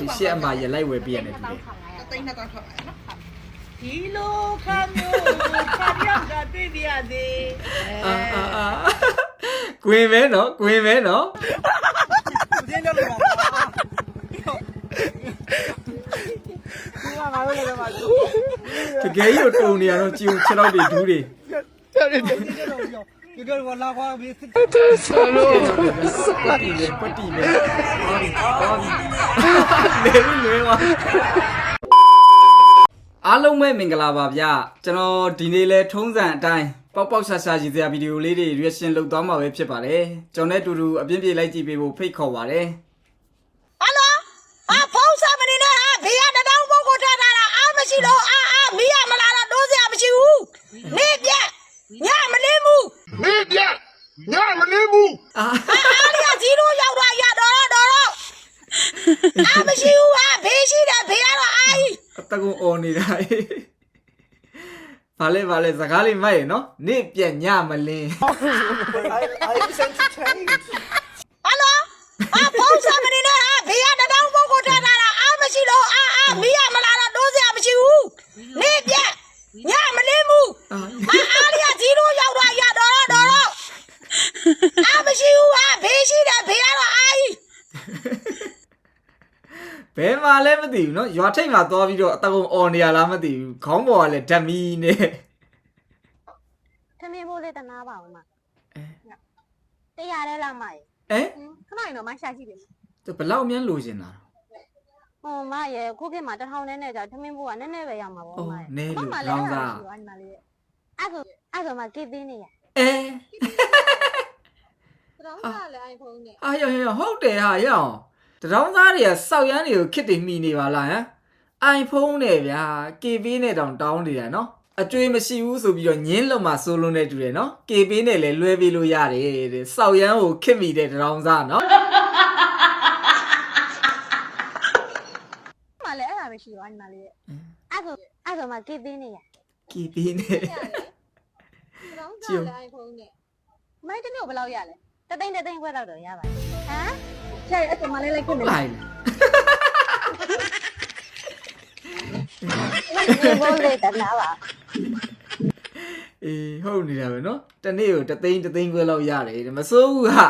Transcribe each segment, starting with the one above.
ဒီရှက်အမရလိုက်ဝယ်ပြရတယ်ဒီလေတိတ်နှစ်တောင်းထောက်လိုက်နော်ဒီလိုခမျိုးခပ်ရောက်ကတွေ့ပြရစေအာအာအာကွင်မဲနော်ကွင်မဲနော်ပြင်းတယ်လို့ပါဘူးကငါတို့လည်းပါသူတကယ်ကြီးကိုတုံနေရတော့ကြည်ုံခြေတော့တွေဒူးတွေတယ်တယ်တယ်တော့ပြောဒီကတော့လာခွာပြီးစစ်ကွက်တီပဲကွက်တီပဲဟောဒီဟောဒီ လေလွဲဝါအားလုံးပဲမင်္ဂလာပါဗျကျွန်တော်ဒီနေ့လဲထုံးစံအတိုင်းပေါက်ပေါက်ရှာရှာရည်စရာဗီဒီယိုလေးတွေ reaction လုပ်သွားမှာပဲဖြစ်ပါတယ်ကျွန်တော်နဲ့အတူတူအပြင်းပြေလိုက်ကြည့်ပေးဖို့ဖိတ်ခေါ်ပါတယ်ဟယ်လိုအာဖုန်းဆက်မနေနဲ့ဟာဘေးကတတောင်းပုတ်ကိုထားတာအားမရှိလို့အာအာမီးရမလာတော့တိုးစရာမရှိဘူးနေပြက်ညမလင်းဘူးနေပြညမလင်းဘူးအာ အားရဇီရိုရောက်တော့ရတော့တော့တော့ အားမရှိဘူးဟာဘေးရှိတယ်ဘေးကတော့အာကြီးအတကုံအော်နေတာဘာလဲဘာလဲစကားလေးမိုက်ရနော်နေ့ပြက်ညမလင်း I sent to change ဟယ်လိုအာဖုန်းဆက်မနေနဲ့ဟာဘေးကတတောင်းပုတ်ကိုထားတာအားမရှိလို့အာအာမီးရမလာတော့တိုးစရာမရှိဘူးနေပြက်ညမလင်းဘူး အာ အာအားရဇီရိုရောက်တော့ရတော့တော့တော့အားမရှိဘူးဟာဘေးရှိတယ်ဘေးကတော့အာကြီး ဘယ်မှာလဲမသိဘူးနော်ရွာထိတ်မှာသွားပြီးတော့အတကုံအော်နေရလားမသိဘူးခေါင်းပေါ်ကလည်းဓာတ်မီနဲ့ထမင်းဖို့လေးတနာပါဦးမအဲတရားလဲလားမရေအဲခဏရင်တော့မရှာကြည့်တယ်သူဘလောက်များလိုချင်တာဟိုမရေခုခေတ်မှာတထောင်နဲ့နဲ့ကြာထမင်းဖို့ကနည်းနည်းပဲရမှာပေါ့မရေနဲလို့မလောင်းစားရှိပါညီမလေးအဲ့ဆိုအဲ့ဆိုမှကေသေးနေရအဲတောင်းစားလဲ iPhone နဲ့အာရရဟုတ်တယ်ဟာရအောင် တရောင်းသားတွေကစောက်ရမ်းတွေကိုခစ်တင်မိနေပါလားဟမ် iPhone နဲ့ဗျာ KB နဲ့တောင်တောင်းနေတာနော်အကျွေးမရှိဘူးဆိုပြီးတော့ညင်းလုံမှာစိုးလုံးနေတူတယ်နော် KB နဲ့လည်းလွဲပေးလို့ရတယ်တဲ့စောက်ရမ်းကိုခစ်မိတဲ့တရောင်းသားနော်မလဲအဲ့ဒါပဲရှိပါညီမလေးအဲ့ဆိုအဲ့ဆိုမှကေသေးနေရ KB နဲ့တောင်းကြည့်စားလဲ iPhone နဲ့မိုင်းတစ်မျိုးဘယ်လောက်ရလဲတသိန်းတသိန်းခွဲလောက်တော့ရပါတယ်ဟမ် ကျအဲ့ဆိုမှလေးလိုက်ခွင့်မလိုက်ကေဖို့လေးတနာပါအေးဟုတ်နေတာပဲနော်တနေ့ကိုတသိန်းတသိန်းခွဲလောက်ရတယ်တဲ့မစိုးဘူးဟာ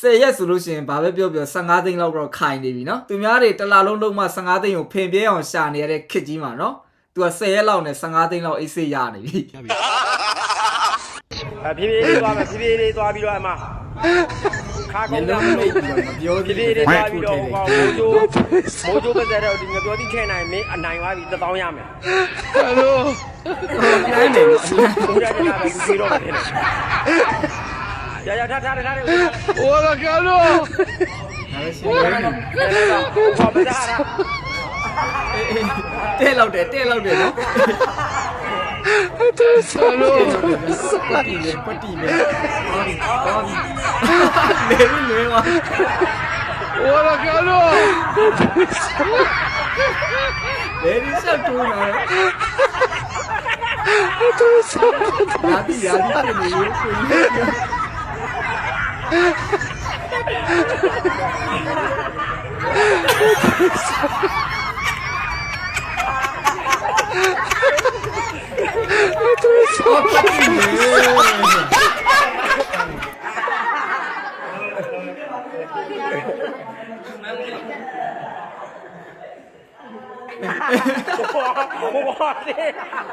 ဆယ်ရက်ဆိုလို့ရှိရင်ဘာပဲပြောပြော15သိန်းလောက်တော့ခိုင်နေပြီနော်သူများတွေတစ်လလုံးလုံးမှ15သိန်းကိုဖင်ပြဲအောင်ရှာနေရတဲ့ခစ်ကြီးမှာနော်သူက10ရက်လောက်နဲ့15သိန်းလောက်အိတ်ဆေးရနေပြီအဖြည်းဖြည်းလေးသွားမယ်ဖြည်းဖြည်းလေးသွားပြီးတော့အမ ခါမျကောက်င်းလုံးတာမိတ်ပြီးတော့မပြောဖြသေးည်းဖြည်းဘူးလေးသွားပြီးတော့ဟိုကောင်မိုးချိုးမိုးချိုးပတ်သက်တော့ဒီငပြောတိထဲနိုင်မင်းအနိုင်သွားပြီတစ်သောင်းရမယ်နိုင်တယ်နော်ဘုရားကျနာပဲသူပြေတော့တယ်ရရထားထားထားတယ် Hola Carlos ဒါပဲရှင်းနေပြီဘာမသားရတဲ့လောက်တယ်တဲ့လောက်တယ်နော် Salud ကွက်တီပဲကွက်တီပဲဟောဒီဟောဒီလေလွဲဝါ Hola Carlos လေ ဒီဆက်တူးနော်ရာဒီရာဒီပြင်နေရုပ်ကိုကြီး ဟိုကောင်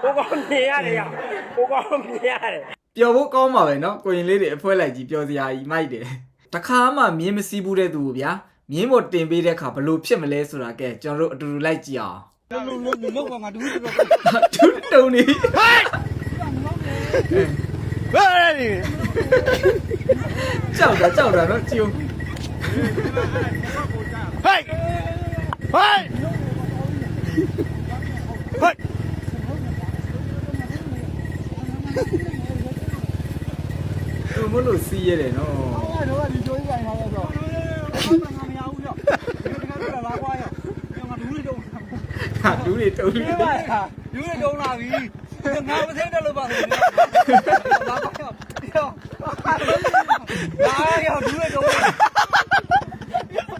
ဟိုကောင်မြင်ရတယ်ဟိုကောင်မြင်ရတယ် ပျော်ဖို့ကောင်းပါပဲเนาะကိုရင်လေးတွေအဖွဲလိုက်ကြီးပျော်စရာကြီးမိုက်တယ်တခါမှမြင်းမစည်းဘူးတဲ့သူကိုဗျာမြင်းမတင်ပေးတဲ့အခါဘလို့ဖြစ်မလဲဆိုတာကဲကျွန်တော်တို့အတူတူလိုက်ကြည့်အောင် luôn luôn lúc mà đúng đúng đâu nè? Chào đã chào đã nó chiều hey! Hey! Hey! Tôi muốn lột xì để nó ဟာဒူးတွေတုံးဒီနေပါလားဒူးတော့လာပြီငါမသိတယ်လို့ပါဆိုလာပါရောရောလာရောဒူးတော့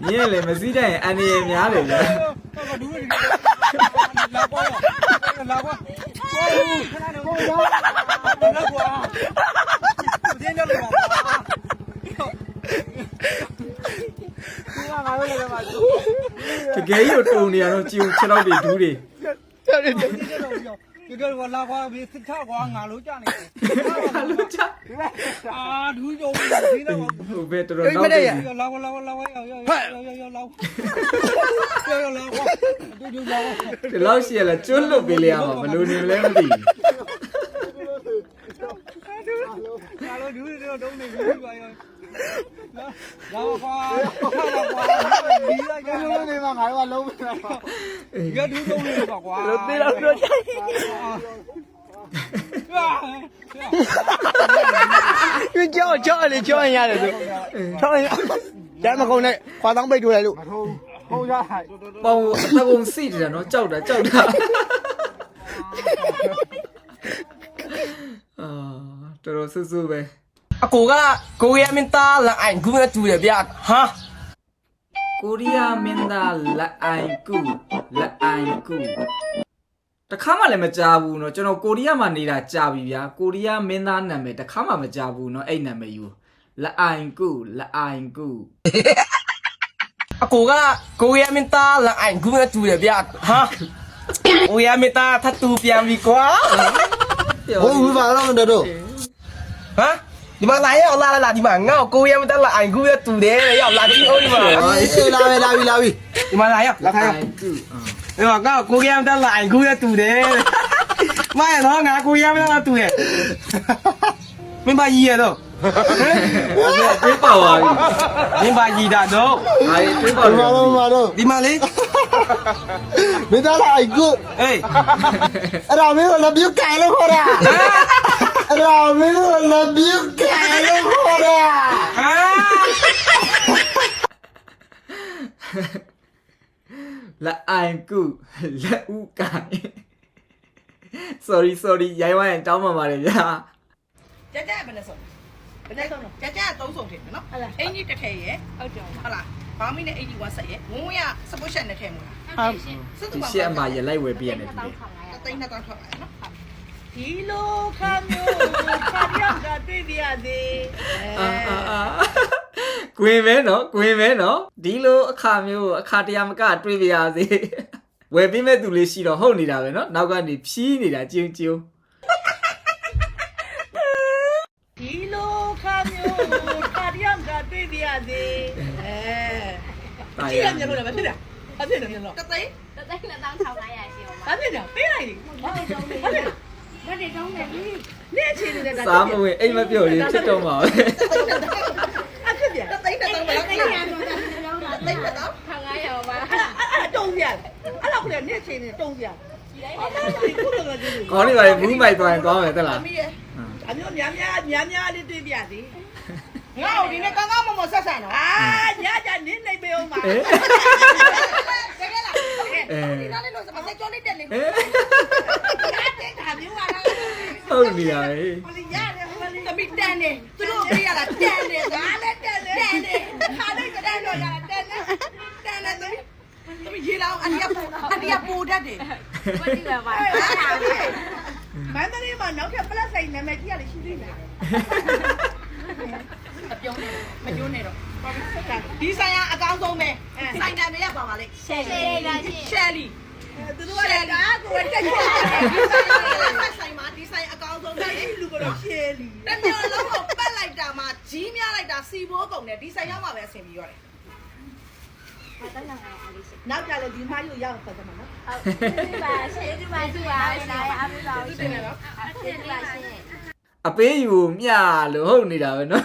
မြင်းလည်းမစည်းတဲ့ရင်အန်ဒီရများတယ်ဗျာတော့ကဒူးနေလာပေါ်လာပေါ်ပေါ်ဘူးခဏနေပေါ်ရောလာကွာဒီနေ့လည်းပါဒီကငါတို့လည်းပါ တကယ်ကြီးကိုတုံနေရတော့ကြည်ဦးခြေတော့တွေဒူးတွေဒီနေ့တော့ပြောဒီကတော့လာကွာဒီစစ်ထားကွာငါလို့ကြာနေတယ်ဟာလို့ချအာဒူးကြုံဒီတော့ဟိုဘယ်တော်တော်နောက်နေပြီလာကွာလာကွာလာကွာရောက်ရောက်ရောက်ရောက်လောက်ရောက်ရောက်လာကွာဒူးဒူးလာကွာဒီလောက်ရှိရလားကျွတ်လွတ်ပေးလိုက်ရမှာဘယ်လိုနေမလဲမသိဘူးငါတို့ဒူးတွေတော့တုံးနေပြီကွာရောက် လာပါလာပါဒီလိုမျိုးနေမှာငါတို့ကလုံးမလားရတူးဆုံးနေပါကွာလို့တေးတော့တော့ကြိုက်ပြန်ကြောက်ကြောက်လေကြောက်ရင်ရတယ်သူထောင်းရင်တမ်းမကုန်နဲ့ခွာတောင်းပိတ်ထိုးလိုက်လို့မထိုးဟုတ်ရဟိုက်ပေါင်တကုံစီတယ်နော်ကြောက်တာကြောက်တာအာတော်တော်ဆူဆူပဲ အကိုကကိုရီးယားမင်းသားလက်အိုင်ကူနဲ့တူတယ်ဗျဟာကိုရီးယားမင်းသားလက်အိုင်ကူလက်အိုင်ကူတခါမှလည်းမကြားဘူးเนาะကျွန်တော်ကိုရီးယားမှာနေတာကြာပြီဗျာကိုရီးယားမင်းသားနာမည်တခါမှမကြားဘူးเนาะအဲ့နာမည်ယူလက်အိုင်ကူလက်အိုင်ကူအကိုကကိုရီးယားမင်းသားလက်အိုင်ကူနဲ့တူတယ်ဗျာဟာကိုရီးယားမင်းသားထပ်တူပြန်ပြီကွာဟုတ်ဘူးပါလားမတော်တော့ဟမ် ဒီမှာလာရအောင်လာလာလာဒီမှာငါ့ကိုကိုရမတက်လာအိုင်ကူရတူတယ်လေရောက်လာကြည့်ဦးဒီမှာအေးလာပဲလာပြီလာပြီဒီမှာလာရအောင်လာခိုင်းအောင်ဒီမှာငါ့ကိုကိုရမတက်လာအိုင်ကူရတူတယ်မရတော့ငါကိုရမတက်လာတူရဲ့မင်းပါကြီးရတော့ဟဲ့ဘာပါပါမင်းပါကြီးတာတော့ဟာဒီပါပါပါတော့ဒီမှာလေမင်းသားလာအိုင်ကူအေးအဲ့ဒါမင်းကလည်းပြုတ်ကဲလို့ခေါ်တာ 啊！လက်အိုင်ကူလက်ဥကိုင် sorry sorry ရိုင်းဝိုင်းတောင်းပန်ပါတယ်ဗျာကြကြဘယ်နဲ့ဆုံးဘယ်နဲ့ဆုံးကြကြသုံးဆုံးဖြစ်မယ်နော်ဟုတ်လားအင်ကြီးတစ်ထည်ရယ်ဟုတ်တယ်ဟုတ်လားဘောင်းမီနဲ့81ဆက်ရယ်ဝန်းဝန်းကစပုတ်ချက်နဲ့ထည့်မှာဟုတ်စစ်ဒီတူပါရှက်အမရလိုက်ဝယ်ပြရတယ်ဒီတိတ်နှစ်တောင်းထွက်ပါနော် ဒီလိုခမျိုးခါပြောင်းတာတွေ့ပြရသေးအာအာအာကွင်မဲနော်ကွင်မဲနော်ဒီလိုအခါမျိုးအခါတရားမကတွေးပြရစေဝယ်ပေးမဲ့သူလေးရှိတော့ဟုတ်နေတာပဲနော်နောက်ကနေဖြီးနေတာကျင်းကျင်းဒီလိုခမျိုးခါပြောင်းတာတွေ့ပြရသေးအဲတာကြည့်ရရမြန်လို့လည်းမဖြစ်တာအဖြစ်တယ်မြန်လို့တသိန်းတသိန်းနဲ့တောင်းထောင်လိုက်ရရှင်ပါအဖြစ်တယ်ပေးလိုက်လေဟုတ်တယ် ဟုတ်တယ်ဘယ်တွေတောင်းလဲဒီနေ့ချင်းနေတဲ့စားမဝင်အိမ်မပြော်လေးဖြစ်တော့မှာပဲအဖြစ်ပြန်တသိန်းတသိန်းဘယ်လောက်လဲတသိန်းတသိန်းထောင်900ပါအဲ့အဲ့တုံးပြအဲ့လောက်ကလည်းနေ့ချင်းနေတုံးပြအော်ဒီခုတော့လည်းဒီခေါင်းလေးပါလေဘူးမိုက်သွားရင်သွားမယ်တက်လားမီးရဲ့အမျိုးများများများများလေးတွေ့ပြသည်ငါ့ကိုဒီနေ့ကောင်းကောင်းမမဆက်ဆံတော့အာညညနင်းနေပေအောင်ပါတကယ်လား ဒီနားလေးလို့စမစကြောလေးတက်နေတယ်တဲ့ဒါမျိုးပါလားဟုတ်နေရလေဟိုလေရတယ်ဟိုလေသမီးတန်နေသူတို့အေးရတာတန်နေဒါလည်းတန်နေတန်နေခါလေးကတန်တော့ရတာတန်နေတန်နေသမီးသမီးရေလောင်းအတရပူအတရပူတတ်တယ်ဘယ်ဒီပါပါမန္တလေးမှာနောက်ထပ်ပလက်ဆိုင်နာမည်ကြီးရလေရှိသေးတယ်မပြုံးနဲ့မကျိုးနဲ့တော့ဒီဆိုင်ကအကောင်းဆုံးပဲဆိုင်နာမည် ရပါပါလေရှယ်ရှယ်လာရှင်ရှယ်လီသူတို့ကလည်းဒါကိုတက်ချက်ဒီဆိုင်ဆိုင်မှာဒီဆိုင်အကောင်းဆုံးပဲလူကတော့ရှယ်လီတမျိုးလုံးကိုပတ်လိုက်တာမှကြီးများလိုက်တာစီဘိုးကုန်တယ်ဒီဆိုင်ရောက်မှပဲအဆင်ပြေရတယ်ဘာတန်းလာအလေးရှင်နောက်ကြလည်းဒီမှာယူရောက်ဆက်တယ်မှာနော်ဟုတ်ဒီပါရှင်ဒီပါဒီပါလာရအားပေးပါဦးရှင်နော်ဒီပါရှင်အပေးယူမျှလို့ဟုတ်နေတာပဲနော်